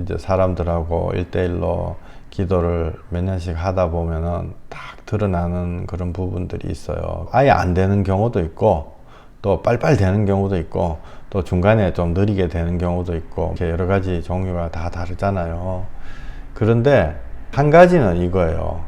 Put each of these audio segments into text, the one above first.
이제 사람들하고 일대일로 기도를 몇 년씩 하다 보면은 딱 드러나는 그런 부분들이 있어요. 아예 안 되는 경우도 있고 또 빨빨 되는 경우도 있고 또 중간에 좀 느리게 되는 경우도 있고 이렇게 여러 가지 종류가 다 다르잖아요. 그런데 한 가지는 이거예요.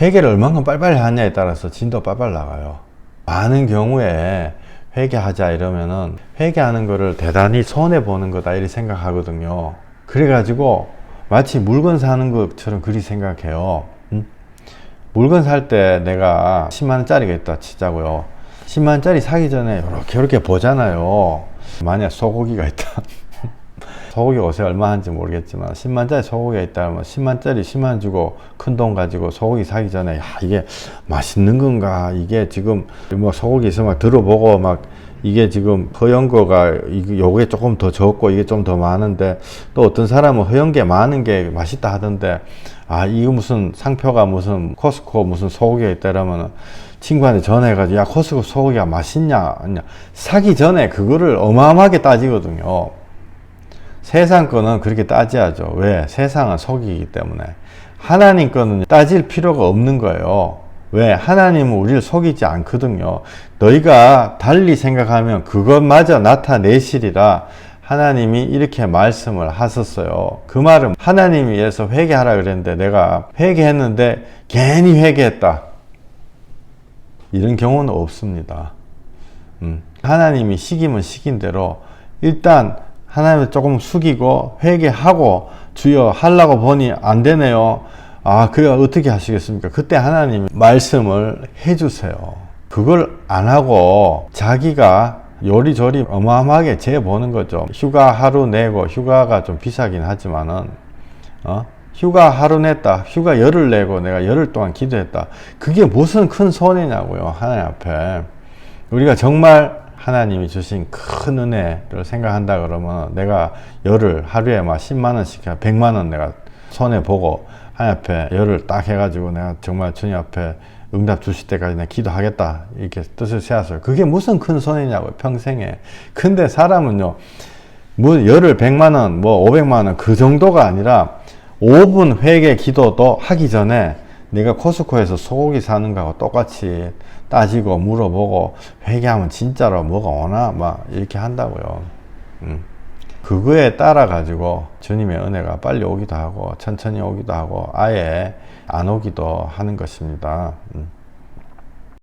회계를 얼만큼 빨빨리 하냐에 따라서 진도 빨빨 나가요. 많은 경우에 회계하자 이러면은 회계하는 거를 대단히 손해 보는 거다 이렇게 생각하거든요. 그래가지고 마치 물건 사는 것처럼 그리 생각해요. 음? 물건 살 때 내가 10만 원짜리가 있다 치자고요. 10만 원짜리 사기 전에 이렇게 이렇게 보잖아요. 만약 소고기가 있다. 소고기 옷에 얼마 하는지 모르겠지만 10만짜리 소고기가 있다면 10만짜리 10만 주고 큰 돈 가지고 소고기 사기 전에 야 이게 맛있는 건가 이게 지금 뭐 소고기 있으면 막 들어보고 막 이게 지금 허연 거가 이거 요게 조금 더 적고 이게 좀 더 많은데 또 어떤 사람은 허연 게 많은 게 맛있다 하던데 아 이거 무슨 상표가 무슨 코스코 무슨 소고기가 있다라면 친구한테 전화해가지고 야 코스코 소고기가 맛있냐 아니냐 사기 전에 그거를 어마어마하게 따지거든요. 세상 거는 그렇게 따져야죠. 왜? 세상은 속이기 때문에. 하나님 거는 따질 필요가 없는 거예요. 왜? 하나님은 우리를 속이지 않거든요. 너희가 달리 생각하면 그것마저 나타내시리라 하나님이 이렇게 말씀을 하셨어요. 그 말은 하나님이 위해서 회개하라 그랬는데 내가 회개했는데 괜히 회개했다. 이런 경우는 없습니다. 음. 하나님이 시기면 시긴 대로 일단 하나님을 조금 숙이고 회개하고 주여 하려고 보니 안 되네요. 아, 그래 어떻게 하시겠습니까? 그때 하나님 말씀을 해주세요. 그걸 안 하고 자기가 요리조리 어마어마하게 재보는 거죠. 휴가 하루 내고 휴가가 좀 비싸긴 하지만은 어? 휴가 하루 냈다. 휴가 열흘 내고 내가 열흘 동안 기도했다. 그게 무슨 큰 손해냐고요. 하나님 앞에. 우리가 정말 하나님이 주신 큰 은혜를 생각한다 그러면 내가 열흘 하루에 막 10만 원씩 100만 원 내가 손해 보고 하나님 앞에 열흘 딱 해가지고 내가 정말 주님 앞에 응답 주실 때까지 내가 기도하겠다 이렇게 뜻을 세웠어요. 그게 무슨 큰 손해냐고요 평생에. 근데 사람은요 뭐 열흘 100만 원, 뭐 500만 원 그 정도가 아니라 5분 회개 기도도 하기 전에 내가 코스코에서 소고기 사는 거하고 똑같이 따지고 물어보고 회개하면 진짜로 뭐가 오나 막 이렇게 한다고요. 음. 그거에 따라 가지고 주님의 은혜가 빨리 오기도 하고 천천히 오기도 하고 아예 안 오기도 하는 것입니다. 음.